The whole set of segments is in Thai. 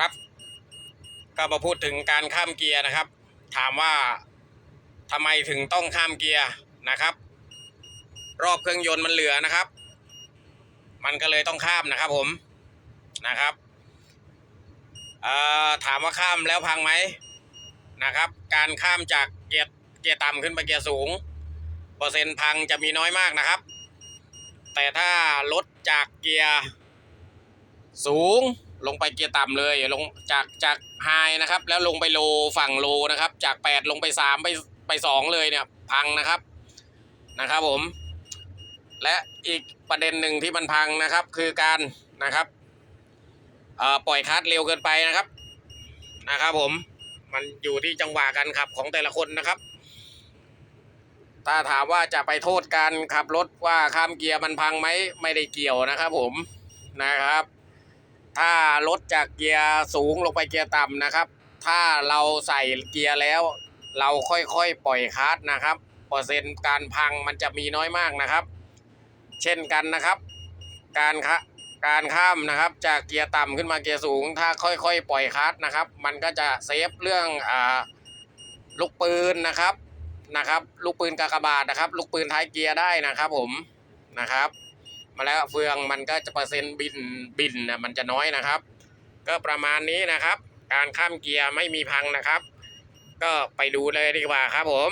ครับ ก็มาพูดถึงการข้ามเกียร์นะครับ ถามว่าทำไมถึงต้องข้ามเกียร์นะครับ รอบเครื่องยนต์มันเหลือนะครับ มันก็เลยต้องข้ามนะครับผมนะครับถามว่าข้ามแล้วพังไหมนะครับ การข้ามจากเกียร์เกียร์ต่ำขึ้นไปเกียร์สูง เปอร์เซ็นต์พังจะมีน้อยมากนะครับ แต่ถ้าลดจากเกียร์สูง ลงไปเกียร์ต่ำเลยลงจากจากไฮนะครับ แล้วลงไปโลฝั่งโลนะครับ จาก 8 ลงไป 3 ไปไป 2 เลยเนี่ยพังนะครับนะครับผม และอีกประเด็นหนึ่งที่มันพังนะครับ คือการนะครับปล่อยคัดเร็วเกินไปนะครับนะครับ ผมมันอยู่ที่จังหวะการขับของแต่ละคนนะครับถ้าถามว่าจะไปโทษการขับรถว่าข้ามเกียร์มันพังไหมไม่ได้เกี่ยวนะครับ ผมนะครับ ถ้ารถจากเกียร์สูงลงไปเกียร์ต่ำนะครับ ถ้าเราใส่เกียร์แล้ว เราค่อยๆปล่อยคลัดนะครับ เปอร์เซ็นต์การพังมันจะมีน้อยมากนะครับ เช่นกันนะครับ การคะการข้ามนะครับ จากเกียร์ต่ำขึ้นมาเกียร์สูง ถ้าค่อยๆ ปล่อยคลัดนะครับ มันก็จะเซฟเรื่องอ่าลูกปืนนะครับนะครับ ลูกปืนกากบาทนะครับ ลูกปืนท้ายเกียร์ได้นะครับผมนะครับ มาแล้วเฟืองมันก็จะเปอร์เซ็นต์บินบินนะมันจะน้อยนะครับ ก็ประมาณนี้นะครับ การข้ามเกียร์ไม่มีพังนะครับ ก็ไปดูเลยดีกว่าครับผม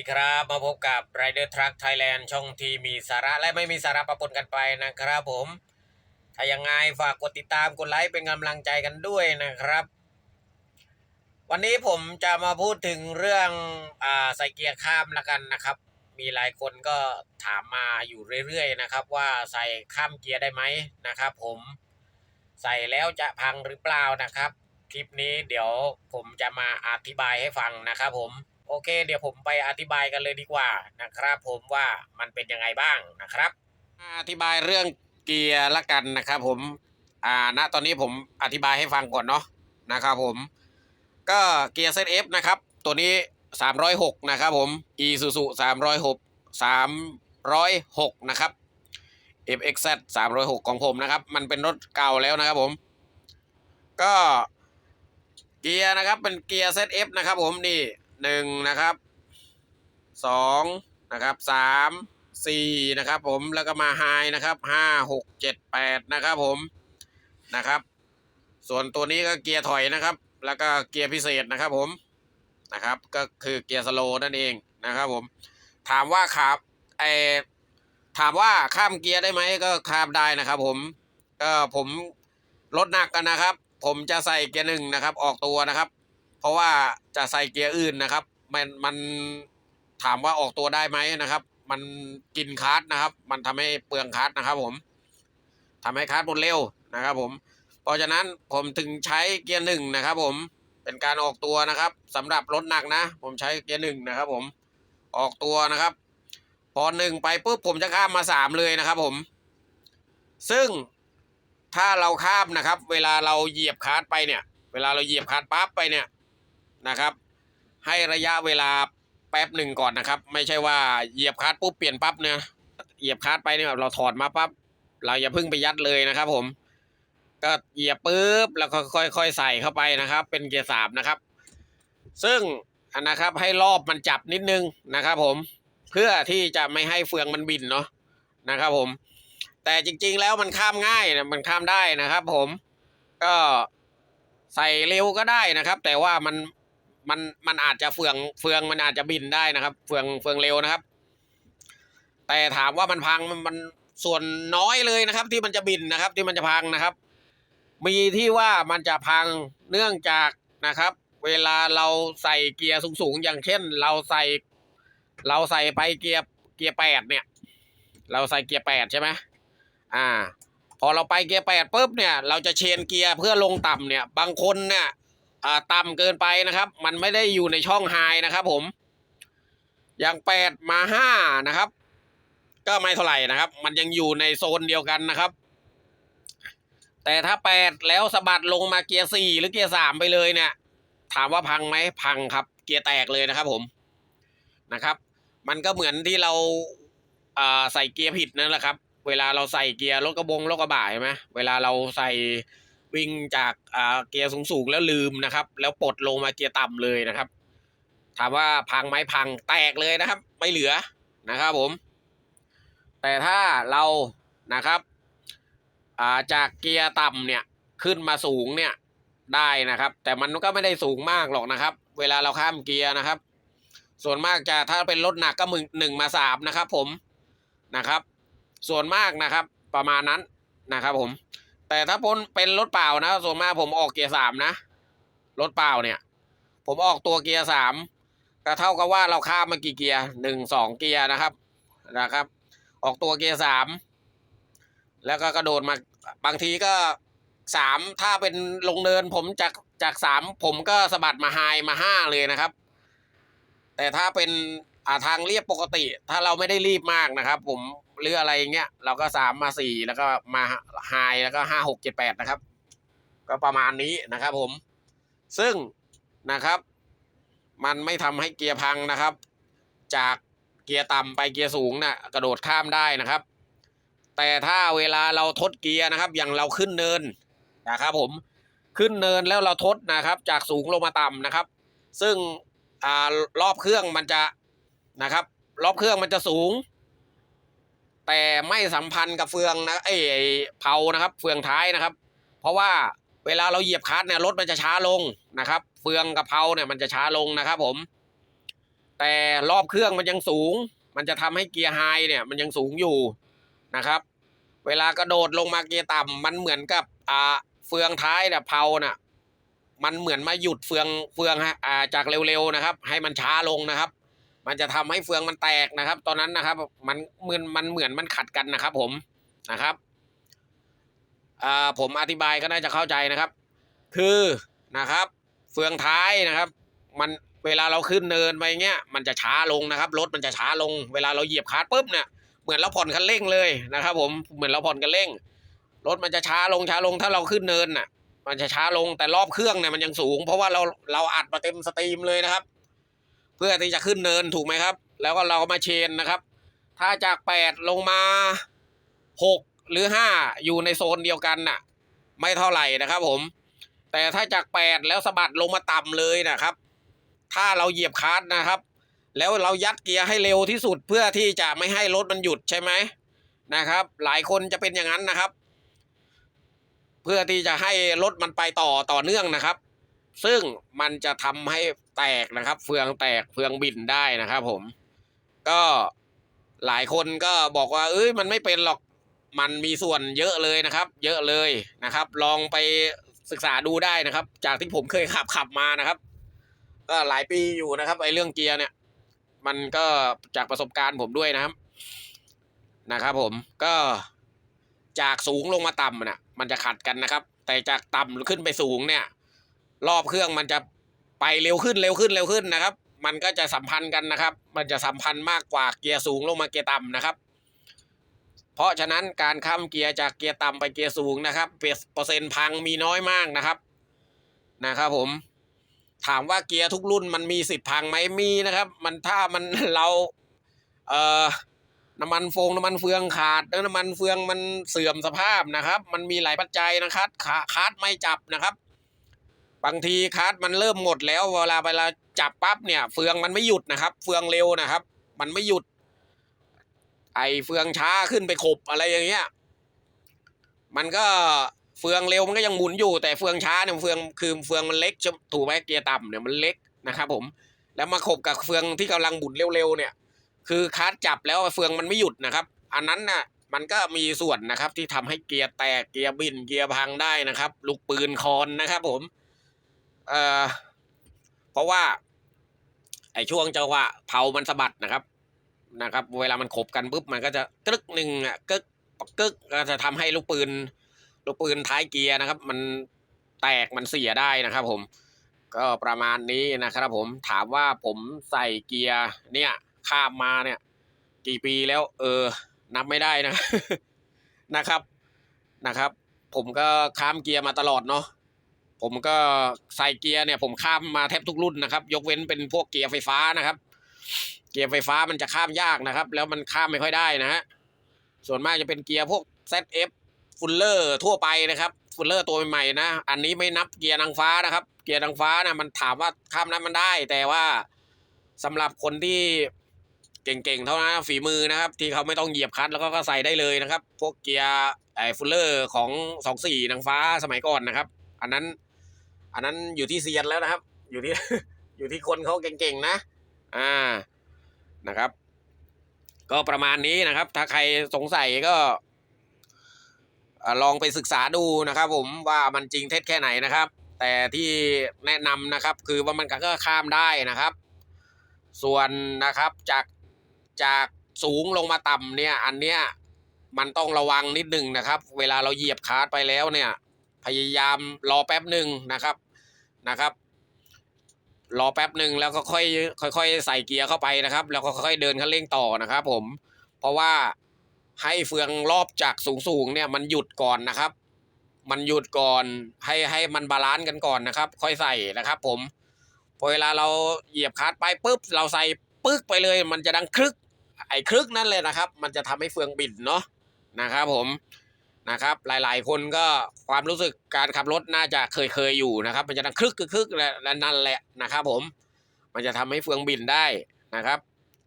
ดีครับ มาพบกับ Rider Truck Thailand ช่องที่มีสาระและไม่มีสาระปะปนกันไปนะครับผม ถ้ายังไงฝากกดติดตามกดไลค์เป็นกำลังใจกันด้วยนะครับ วันนี้ผมจะมาพูดถึงเรื่องอ่าใส่เกียร์ข้ามละกันนะครับ มีหลายคนก็ถามมาอยู่เรื่อยๆนะครับ ว่าใส่ข้ามเกียร์ได้ไหมนะครับ ผมใส่แล้วจะพังหรือเปล่านะครับ คลิปนี้เดี๋ยวผมจะมาอธิบายให้ฟังนะครับผม โอเค เดี๋ยวผมไปอธิบายกันเลยดีกว่านะครับ ผมว่ามันเป็นยังไงบ้างนะครับ อธิบายเรื่องเกียร์ละกันนะครับ ผมอ่าณตอนนี้ผมอธิบายให้ฟังก่อนเนาะนะครับ ผม ก็เกียร์ ZF นะครับ ตัวนี้ 306 นะครับ ผม Isuzu 306 306 นะครับ FXZ 306 ของผมนะครับ มันเป็นรถเก่าแล้วนะครับผม ก็เกียร์นะครับเป็นเกียร์ ZF นะครับผมนี่ หนึ่งนะครับสองนะครับสามสี่นะครับผมแล้วก็มาไฮนะครับห้าหกเจ็ดแปดนะครับผมนะครับ ส่วนตัวนี้ก็เกียร์ถอยนะครับ แล้วก็เกียร์พิเศษนะครับผมนะครับ ก็คือเกียร์สโลนั่นเองนะครับผม ถามว่าขับไอถามว่าข้ามเกียร์ได้ไหมก็ข้ามได้นะครับ ผมก็ผมลดหนักกันนะครับ ผมจะใส่เกียร์หนึ่งนะครับ ออกตัวนะครับ เพราะว่าจะใส่เกียร์อื่นนะครับ มันมันถามว่าออกตัวได้ไหมนะครับ มันกินคาร์ดนะครับ มันทำให้เปลืองคาร์ดนะครับ ผมทำให้คาร์ดหมดเร็วนะครับ ผม เพราะฉะนั้นผมถึงใช้เกียร์หนึ่งนะครับ ผมเป็นการออกตัวนะครับสำหรับรถหนักนะ ผมใช้เกียร์หนึ่งนะครับ ผมออกตัวนะครับ พอหนึ่งไปปุ๊บผมจะข้ามมาสามเลยนะครับ ผม ซึ่งถ้าเราข้ามนะครับ เวลาเราเหยียบคาร์ดไปเนี่ย เวลาเราเหยียบคาร์ดปั๊บไปเนี่ย นะครับ ให้ระยะเวลาแป๊บหนึ่งก่อนนะครับ ไม่ใช่ว่าเหยียบคลัดปุ๊บเปลี่ยนปั๊บเนี่ยเหยียบคลัดไปเนี่ยเราถอดมาปั๊บเราอย่าเพิ่งไปยัดเลยนะครับ ผม ก็เหยียบปุ๊บแล้วก็ค่อยๆใส่เข้าไปนะครับ เป็นเกียร์สามนะครับ ซึ่งนนะครับให้รอบมันจับนิดนึงนะครับ ผมเพื่อที่จะไม่ให้เฟืองมันบินเนาะนะครับผม แต่จริงๆแล้วมันข้ามง่ายนะมันข้ามได้นะครับ ผมก็ใส่เร็วก็ได้นะครับ แต่ว่ามัน มันมันอาจจะเฟืองเฟืองมันอาจจะบินได้นะครับ เฟืองเฟืองเร็วนะครับ แต่ถามว่ามันพังมันมันส่วนน้อยเลยนะครับ ที่มันจะบินนะครับ ที่มันจะพังนะครับ มีที่ว่ามันจะพังเนื่องจากนะครับ เวลาเราใส่เกียร์สูงๆอย่างเช่น เราใส่ เราใส่ไปเกียร์เกียร์แปดเนี่ย เราใส่เกียร์แปดใช่ไหมอ่า พอเราไปเกียร์แปดปุ๊บเนี่ย เราจะเชนเกียร์เพื่อลงต่ำเนี่ย บางคนเนี่ย อ่าต่ำเกินไปนะครับ มันไม่ได้อยู่ในช่องไฮนะครับ ผม อย่างแปดมาห้านะครับ ก็ไม่เท่าไหร่นะครับ มันยังอยู่ในโซนเดียวกันนะครับ แต่ถ้าแปดแล้วสะบัดลงมาเกียร์สี่หรือเกียร์สามไปเลยเนี่ย ถามว่าพังไหมพังครับ เกียร์แตกเลยนะครับ ผมนะครับ มันก็เหมือนที่เราอ่าใส่เกียร์ผิดนั่นแหละครับ เวลาเราใส่เกียร์รถกระบงรถกระบะใช่ไหมเวลาเราใส่ วิ่งจากเกียร์สูงๆแล้วลืมนะครับ แล้วปลดลงมาเกียร์ต่ำเลยนะครับ ถามว่าพังไหมพังแตกเลยนะครับ ไม่เหลือนะครับผม แต่ถ้าเรานะครับาจากเกียร์ต่ำเนี่ยขึ้นมาสูงเนี่ยได้นะครับ แต่มันก็ไม่ได้สูงมากหรอกนะครับ เวลาเราข้ามเกียร์นะครับ ส่วนมากจะถ้าเป็นรถหนักก็มึงหนึ่งมาสามนะครับ ผมนะครับ ส่วนมากนะครับ ประมาณนั้นนะครับผม แต่ถ้าพ้นเป็นรถเปล่านะส่วนมากผมออกเกียร์สามนะรถเปล่าเนี่ย ผมออกตัวเกียร์สามก็เท่ากับว่าเราข้ามมากี่เกียร์หนึ่งสองเกียร์นะครับนะครับ ออกตัวเกียร์สามแล้วก็กระโดดมาบางทีก็สามถ้าเป็นลงเนินผมจากจากสามผมก็สะบัดมาไฮมาห้าเลยนะครับ แต่ถ้าเป็น อ่าทางเรียบปกติ ถ้าเราไม่ได้รีบมากนะครับ ผมหรืออะไรเงี้ยเราก็สามมาสี่แล้วก็มาไฮแล้วก็ห้าหกเจ็ดแปดนะครับ ก็ประมาณนี้นะครับ ผม ซึ่งนะครับ มันไม่ทำให้เกียร์พังนะครับ จากเกียร์ต่ำไปเกียร์สูงน่ะกระโดดข้ามได้นะครับ แต่ถ้าเวลาเราทดเกียร์นะครับ อย่างเราขึ้นเนินนะครับ ผมขึ้นเนินแล้วเราทดนะครับ จากสูงลงมาต่ำนะครับ ซึ่งอ่ารอบเครื่องมันจะ นะครับรอบเครื่องมันจะสูง แต่ไม่สัมพันธ์กับเฟืองนะเอ้ยไอ้เผานะครับ เฟืองท้ายนะครับ เพราะว่าเวลาเราเหยียบคลัตช์เนี่ยรถมันจะช้าลงนะครับ เฟืองกับเผาเนี่ยมันจะช้าลงนะครับ ผม แต่รอบเครื่องมันยังสูง มันจะทำให้เกียร์ไฮเนี่ยมันยังสูงอยู่นะครับ เวลากระโดดลงมาเกียร์ต่ำมันเหมือนกับอ่าเฟืองท้ายเนี่ยเผาน่ะมันเหมือนมาหยุดเฟืองเฟืองฮะอ่าจากเร็วๆนะครับ ให้มันช้าลงนะครับ มันจะทำให้เฟืองมันแตกนะครับ ตอนนั้นนะครับ มันเหมือนมันเหมือนมันขัดกันนะครับ ผมนะครับอ่าผมอธิบายก็น่าจะเข้าใจนะครับ คือนะครับ เฟืองท้ายนะครับ มันเวลาเราขึ้นเนินไปเงี้ยมันจะช้าลงนะครับรถมันจะช้าลง เวลาเราเหยียบคลัตช์ปุ๊บเนี่ยเหมือนเราผ่อนคันเร่งเลยนะครับ ผมเหมือนเราผ่อนคันเร่งรถมันจะช้าลงช้าลงถ้าเราขึ้นเนินน่ะ มันจะช้าลงแต่รอบเครื่องเนี่ยมันยังสูง เพราะว่าเราเราอัดมาเต็มสตรีมเลยนะครับ พื่อที่จะขึ้นเนินถูกไหมครับ แล้วก็เราก็มาเชนนะครับ ถ้าจากแปดลงมาหกหรือห้าอยู่ในโซนเดียวกันน่ะ ไม่เท่าไหร่นะครับผม แต่ถ้าจากแปดแล้วสะบัดลงมาต่ำเลยนะครับ ถ้าเราเหยียบคลัตช์นะครับ แล้วเรายัดเกียร์ให้เร็วที่สุดเพื่อที่จะไม่ให้รถมันหยุดใช่ไหมนะครับ หลายคนจะเป็นอย่างนั้นนะครับ เพื่อที่จะให้รถมันไปต่อต่อเนื่องนะครับ ซึ่งมันจะทำให้ แตกนะครับ เฟืองแตกเฟืองบินได้นะครับผม ก็หลายคนก็บอกว่า เอ้ยมันไม่เป็นหรอกมันมีส่วนเยอะเลยนะครับ เยอะเลยนะครับ ลองไปศึกษาดูได้นะครับ จากที่ผมเคยขับขับมานะครับ ก็หลายปีอยู่นะครับไอ้เรื่องเกียร์เนี่ย มันก็จากประสบการณ์ผมด้วยนะครับนะครับ ผมก็จากสูงลงมาต่ำน่ะ มันจะขัดกันนะครับ แต่จากต่ำขึ้นไปสูงเนี่ย รอบเครื่องมันจะ ไปเร็วขึ้นเร็วขึ้นเร็วขึ้นนะครับ มันก็จะสัมพันธ์กันนะครับ มันจะสัมพันธ์มากกว่าเกียร์สูงลงมาเกียร์ต่ำนะครับ เพราะฉะนั้นการข้ามเกียร์จากเกียร์ต่ำไปเกียร์สูงนะครับเปอร์เซ็นต์พังมีน้อยมากนะครับนะครับผมถามว่าเกียร์ทุกรุ่นมันมีสิทธิ์พังไหมมีนะครับ มันถ้ามันเราเอ่อน้ำมันโฟงน้ำมันเฟืองขาดแล้วน้ำมันเฟืองมันเสื่อมสภาพนะครับ มันมีหลายปัจจัยนะครับขาดไม่จับนะครับ บางทีคาร์ดมันเริ่มหมดแล้วเวลาเวลาจับปั๊บเนี่ย เฟืองมันไม่หยุดนะครับ เฟืองเร็วนะครับ มันไม่หยุด ไอเฟืองช้าขึ้นไปขบอะไรอย่างเงี้ยมันก็เฟืองเร็วมันก็ยังหมุนอยู่แต่เฟืองช้าเนี่ยเฟืองคือเฟืองมันเล็กถูกไหมเกียร์ต่ำเนี่ยมันเล็กนะครับผมแล้วมาขบกับเฟืองที่กำลังบุนเร็วๆเนี่ย คือคาร์ดจับแล้วเฟืองมันไม่หยุดนะครับ อันนั้นน่ะมันก็มีส่วนนะครับที่ทำให้เกียร์แตกเกียร์บินเกียร์พังได้นะครับ ลูกปืนคอนนะครับผม เอ่อเพราะว่า ไอ้ช่วงจังหวะเผามันสะบัดนะครับ นะครับ เวลามันขบกันปุ๊บมันก็จะกึกหนึ่งอะกึกกึกก็จะทำให้ลูกปืน ลูกปืนท้ายเกียร์นะครับ มันแตกมันเสียได้นะครับ ผม ก็ประมาณนี้นะครับ ผมถามว่าผมใส่เกียร์เนี่ยข้ามมาเนี่ย กี่ปีแล้ว เออ นับไม่ได้นะนะครับนะครับ ผมก็ข้ามเกียร์มาตลอดเนาะ ผมก็ใส่เกียร์เนี่ยผมข้ามมาแทบทุกรุ่นนะครับ ยกเว้นเป็นพวกเกียร์ไฟฟ้านะครับ เกียร์ไฟฟ้ามันจะข้ามยากนะครับ แล้วมันข้ามไม่ค่อยได้นะฮะส่วนมากจะเป็นเกียร์พวก ZF ฟุลเลอร์ทั่วไปนะครับฟุลเลอร์ตัวใหม่ๆนะ อันนี้ไม่นับเกียร์นางฟ้านะครับ เกียร์นางฟ้านะมันถามว่าข้ามนั้นมันได้ แต่ว่าสำหรับคนที่เก่งๆ เท่านั้นฝีมือนะครับ ที่เขาไม่ต้องเหยียบคลัตช์แล้วก็ใส่ได้เลยนะครับ พวกเกียร์ไอ้ฟุลเลอร์ของสองสี่นางฟ้าสมัยก่อนนะครับ อันนั้น อันนั้นอยู่ที่เซียนแล้วนะครับ อยู่ที่อยู่ที่คนเขาเก่งๆนะ อ่านะครับ ก็ประมาณนี้นะครับ ถ้าใครสงสัยก็ลองไปศึกษาดูนะครับ ผมว่ามันจริงเท็จแค่ไหนนะครับ แต่ที่แนะนำนะครับ คือว่ามันก็ข้ามได้นะครับ ส่วนนะครับจากจากสูงลงมาต่ำเนี่ย อันเนี้ยมันต้องระวังนิดหนึ่งนะครับ เวลาเราเหยียบคาร์ดไปแล้วเนี่ย พยายามรอแป๊บหนึ่งนะครับนะครับรอแป๊บหนึ่งแล้วก็ค่อยค่อยๆใส่เกียร์เข้าไปนะครับ แล้วก็ค่อยเดินคันเร่งต่อนะครับ ผม เพราะว่าให้เฟืองรอบจากสูงๆเนี่ยมันหยุดก่อนนะครับ มันหยุดก่อนให้ให้มันบาลานซ์กันก่อนนะครับ ค่อยใส่นะครับ ผมพอเวลาเราเหยียบคลัตช์ไปปุ๊บเราใส่ปึ๊กไปเลย มันจะดังครึก ไอ้ครึกนั่นเลยนะครับ มันจะทำให้เฟืองบิดเนาะนะครับผม นะครับ หลาย ๆ คนก็ความรู้สึกการขับรถน่าจะเคยเคยอยู่นะครับ มันจะดังครึกคึกและนั่นแหละนะครับ ผม มันจะทำให้เฟืองบินได้นะครับ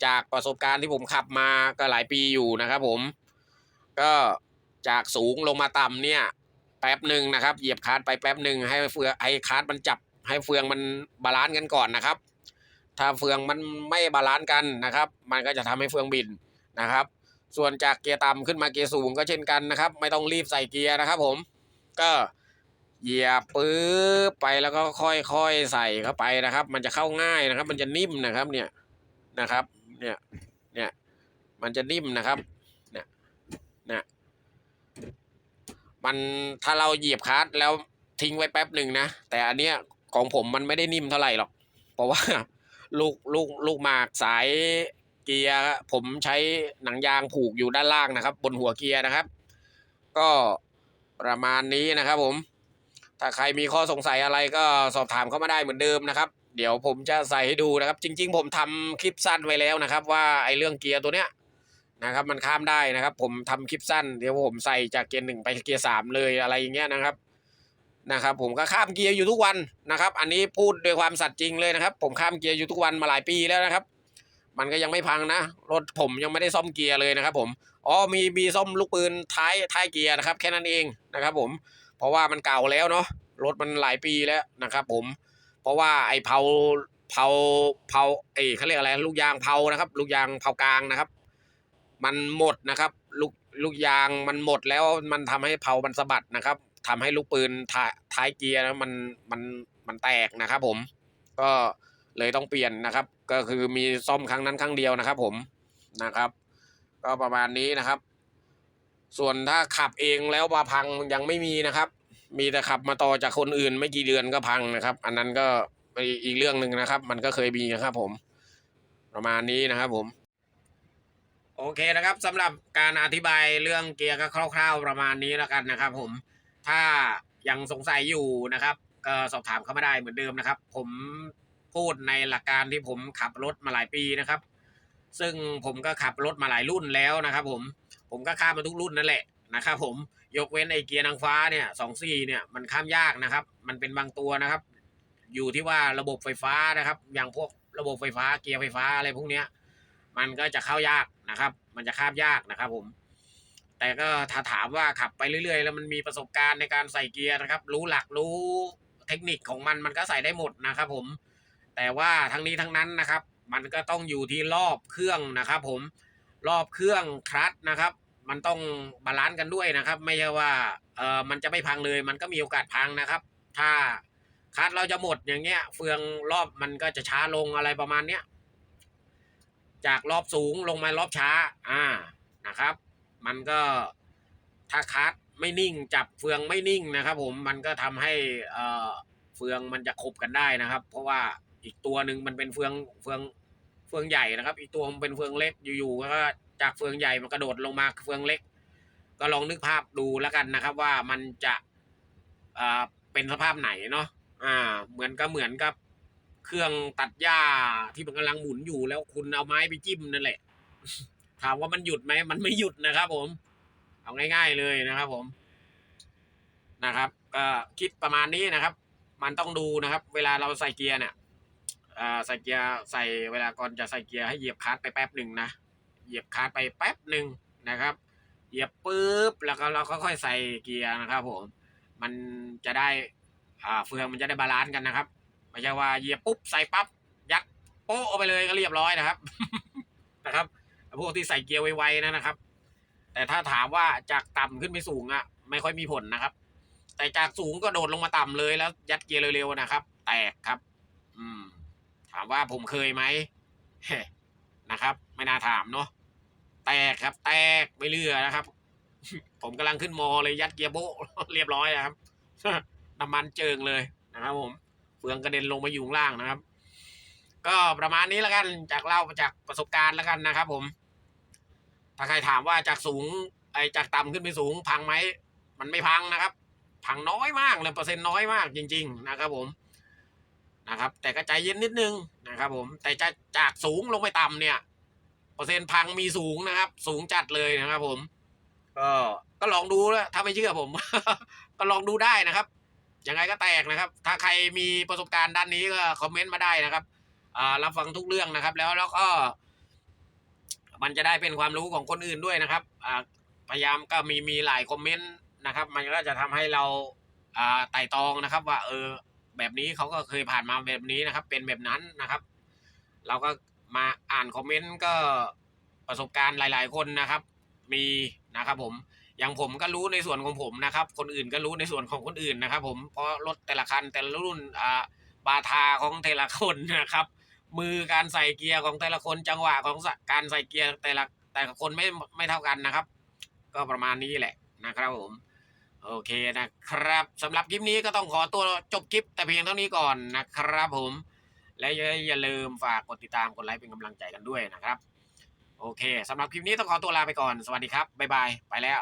จากประสบการณ์ที่ผมขับมาก็หลายปีอยู่นะครับ ผม ก็จากสูงลงมาต่ำเนี่ย แป๊บหนึ่งนะครับ เหยียบคลัตช์ไปแป๊บหนึ่งให้เฟืองให้คลัตช์มันจับให้เฟืองมันบาลานซ์กันก่อนนะครับ ถ้าเฟืองมันไม่บาลานซ์กันนะครับ มันก็จะทำให้เฟืองบินนะครับ ส่วนจากเกียร์ต่ำขึ้นมาเกียร์สูงก็เช่นกันนะครับ ไม่ต้องรีบใส่เกียร์นะครับ ผมก็เหยียบปื๊บไปแล้วก็ค่อยๆใส่เข้าไปนะครับ มันจะเข้าง่ายนะครับ มันจะนิ่มนะครับเนี่ยนะครับ เนี่ยเนี่ยมันจะนิ่มนะครับเนี่ยเนี่ยมันถ้าเราเหยียบคลัตช์แล้วทิ้งไว้แป๊บหนึ่งนะแต่อันเนี้ยของผมมันไม่ได้นิ่มเท่าไหร่หรอก เพราะว่าลูกลูกลูกหมากสาย เกียร์ผมใช้หนังยางผูกอยู่ด้านล่างนะครับ บนหัวเกียร์นะครับ ก็ประมาณนี้นะครับ ผม ถ้าใครมีข้อสงสัยอะไรก็สอบถามเข้ามาได้เหมือนเดิมนะครับ เดี๋ยวผมจะใส่ให้ดูนะครับ จริง ๆ ผมทำคลิปสั้นไว้แล้วนะครับ ว่าไอ้เรื่องเกียร์ตัวเนี้ยนะครับมันข้ามได้นะครับ ผมทำคลิปสั้นเดี๋ยวผมใส่จากเกียร์หนึ่งไปเกียร์สามเลยอะไรอย่างเงี้ยนะครับนะครับผมก็ข้ามเกียร์อยู่ทุกวันนะครับ อันนี้พูดด้วยความสัตย์จริงเลยนะครับ ผมข้ามเกียร์อยู่ทุกวันมาหลายปีแล้วนะครับ มันก็ยังไม่พังนะ รถผมยังไม่ได้ซ่อมเกียร์เลยนะครับ ผมอ๋อมีมีซ่อมลูกปืนท้ายท้ายเกียร์นะครับ แค่นั้นเองนะครับ ผม เพราะว่ามันเก่าแล้วเนาะรถมันหลายปีแล้วนะครับ ผม เพราะว่าไอ้เผาเผาเผาเอ้เขาเรียกอะไร ลูกยางเผานะครับ ลูกยางเผากลางนะครับ มันหมดนะครับ ลูกลูกยางมันหมดแล้วมันทำให้เผามันสะบัดนะครับทำให้ลูกปืนท้ายท้ายเกียร์นะมันมันมันแตกนะครับ ผมก็เลยต้องเปลี่ยนนะครับ ก็คือมีซ่อมครั้งนั้นครั้งเดียวนะครับ ผมนะครับ ก็ประมาณนี้นะครับ ส่วนถ้าขับเองแล้วมาพังยังไม่มีนะครับ มีแต่ขับมาต่อจากคนอื่น ไม่กี่เดือนก็พังนะครับ อันนั้นก็อีกเรื่องหนึ่งนะครับ มันก็เคยมีนะครับ ผม ประมาณนี้นะครับ ผม โอเคนะครับสำหรับการอธิบายเรื่องเกียร์ก็คร่าว ๆ ประมาณนี้แล้วกันนะครับ ผม ถ้ายังสงสัยอยู่นะครับก็สอบถามเข้ามาได้เหมือนเดิมนะครับ ผม พูดในหลักการที่ผมขับรถมาหลายปีนะครับ ซึ่งผมก็ขับรถมาหลายรุ่นแล้วนะครับผมผมก็ข้ามมาทุกรุ่นนั่นแหละนะครับผมยกเว้นไอ้เกียร์นางฟ้าเนี่ยสองสี่เนี่ยมันข้ามยากนะครับ มันเป็นบางตัวนะครับ อยู่ที่ว่าระบบไฟฟ้านะครับ อย่างพวกระบบไฟฟ้าเกียร์ไฟฟ้าอะไรพวกเนี้ย มันก็จะเข้ายากนะครับ มันจะข้ามยากนะครับผม แต่ก็ถ้าถามว่าขับไปเรื่อย ๆ แล้วมันมีประสบการณ์ในการใส่เกียร์นะครับ รู้หลักรู้เทคนิคของมันมันก็ใส่ได้หมดนะครับผม แต่ว่าทั้งนี้ทั้งนั้นนะครับ มันก็ต้องอยู่ที่รอบเครื่องนะครับ ผมรอบเครื่องคลัตนะครับ มันต้องบาลานซ์กันด้วยนะครับ ไม่ใช่ว่าเออมันจะไม่พังเลย มันก็มีโอกาสพังนะครับ ถ้าคลัตเราจะหมดอย่างเงี้ย เฟืองรอบมันก็จะช้าลงอะไรประมาณเนี้ยจากรอบสูงลงมารอบช้า อ่านะครับ มันก็ถ้าคัดไม่นิ่ง จับเฟืองไม่นิ่งนะครับ ผมมันก็ทำให้เอ่อเฟืองมันจะคบกันได้นะครับ เพราะว่า อีกตัวหนึ่งมันเป็นเฟืองเฟืองเฟืองใหญ่นะครับ อีกตัวมันเป็นเฟืองเล็กอยู่ๆก็จากเฟืองใหญ่มันกระโดดลงมาเฟืองเล็ก ก็ลองนึกภาพดูแล้วกันนะครับ ว่ามันจะอ่อเป็นสภาพไหนเนาะอ่า เหมือนก็เหมือนกับเครื่องตัดหญ้าที่มันกำลังหมุนอยู่แล้วคุณเอาไม้ไปจิ้มนั่นแหละ ถามว่ามันหยุดไหมมันไม่หยุดนะครับ ผม เอาง่าย ๆเลยนะครับ ผมนะครับก็คิดประมาณนี้นะครับ มันต้องดูนะครับ เวลาเราใส่เกียร์เนี่ย อ่าใส่เกียร์ใส่เวลาก่อนจะใส่เกียร์ให้เหยียบคลัตช์ไปแป๊บหนึ่งนะเหยียบคลัตช์ไปแป๊บหนึ่งนะครับ เหยียบปุ๊บแล้วก็เราก็ค่อยใส่เกียร์นะครับผมมันจะได้อ่าเฟืองมันจะได้บาลานซ์กันนะครับไม่ใช่ว่าเหยียบปุ๊บใส่ปั๊บยัดโป๊ะเอาไปเลยก็เรียบร้อยนะครับนะครับพวกที่ใส่เกียร์ไวๆนะนะครับ แต่ถ้าถามว่าจากต่ำขึ้นไปสูงอะไม่ค่อยมีผลนะครับ แต่จากสูงก็โดดลงมาต่ำเลยแล้วยัดเกียร์เร็วๆนะครับ แตกครับ ถามว่าผมเคยไหมนะครับ ไม่น่าถามเนาะแตกครับ แตกไม่เลือนะครับ ผมกำลังขึ้นมอเลยยัดเกียร์โบเรียบร้อยนะครับน้ำมันเจิงเลยนะครับผมเฟืองกระเด็นลงมาอยู่ล่างนะครับ ก็ประมาณนี้แล้วกันจากเล่าจากประสบการณ์แล้วกันนะครับ ผม ถ้าใครถามว่าจากสูงไอจากต่ำขึ้นไปสูงพังไหมมันไม่พังนะครับ พังน้อยมากเลยเปอร์เซ็นต์น้อยมากจริง ๆ นะครับผม นะครับ แต่ก็ใจเย็นนิดนึงนะครับ ผมแต่จะจากสูงลงไปต่ำเนี่ยเปอร์เซ็นต์พังมีสูงนะครับ สูงจัดเลยนะครับ ผม ก็ก็ลองดูแล้วถ้าไม่เชื่อผม ก็ลองดูได้นะครับยังไงก็แตกนะครับ ถ้าใครมีประสบการณ์ด้านนี้ก็คอมเมนต์มาได้นะครับอ่ารับฟังทุกเรื่องนะครับ แล้วแล้วก็ มันจะได้เป็นความรู้ของคนอื่นด้วยนะครับอ่าพยายามก็มีมีหลายคอมเมนต์นะครับ มันก็จะทำให้เราอ่าไต่ตองนะครับ ว่าเออ แบบนี้เขาก็เคยผ่านมาแบบนี้นะครับ เป็นแบบนั้นนะครับ เราก็มาอ่านคอมเมนต์ก็ประสบการณ์หลาย ๆ คนนะครับ มีนะครับ ผมอย่างผมก็รู้ในส่วนของผมนะครับ คนอื่นก็รู้ในส่วนของคนอื่นนะครับ ผมเพราะรถแต่ละคันแต่ละรุ่นอ่าบาทาของแต่ละคนนะครับ มือการใส่เกียร์ของแต่ละคนจังหวะของการใส่เกียร์แต่ละแต่ละคนไม่ไม่เท่ากันนะครับ ก็ประมาณนี้แหละนะครับผม โอเคนะครับสำหรับคลิปนี้ก็ต้องขอตัวจบคลิปแต่เพียงเท่านี้ก่อนนะครับผม และอย่าลืมฝากกดติดตามกดไลค์เป็นกำลังใจกันด้วยนะครับ โอเคสำหรับคลิปนี้ต้องขอตัวลาไปก่อนสวัสดีครับบ๊ายบายไปแล้ว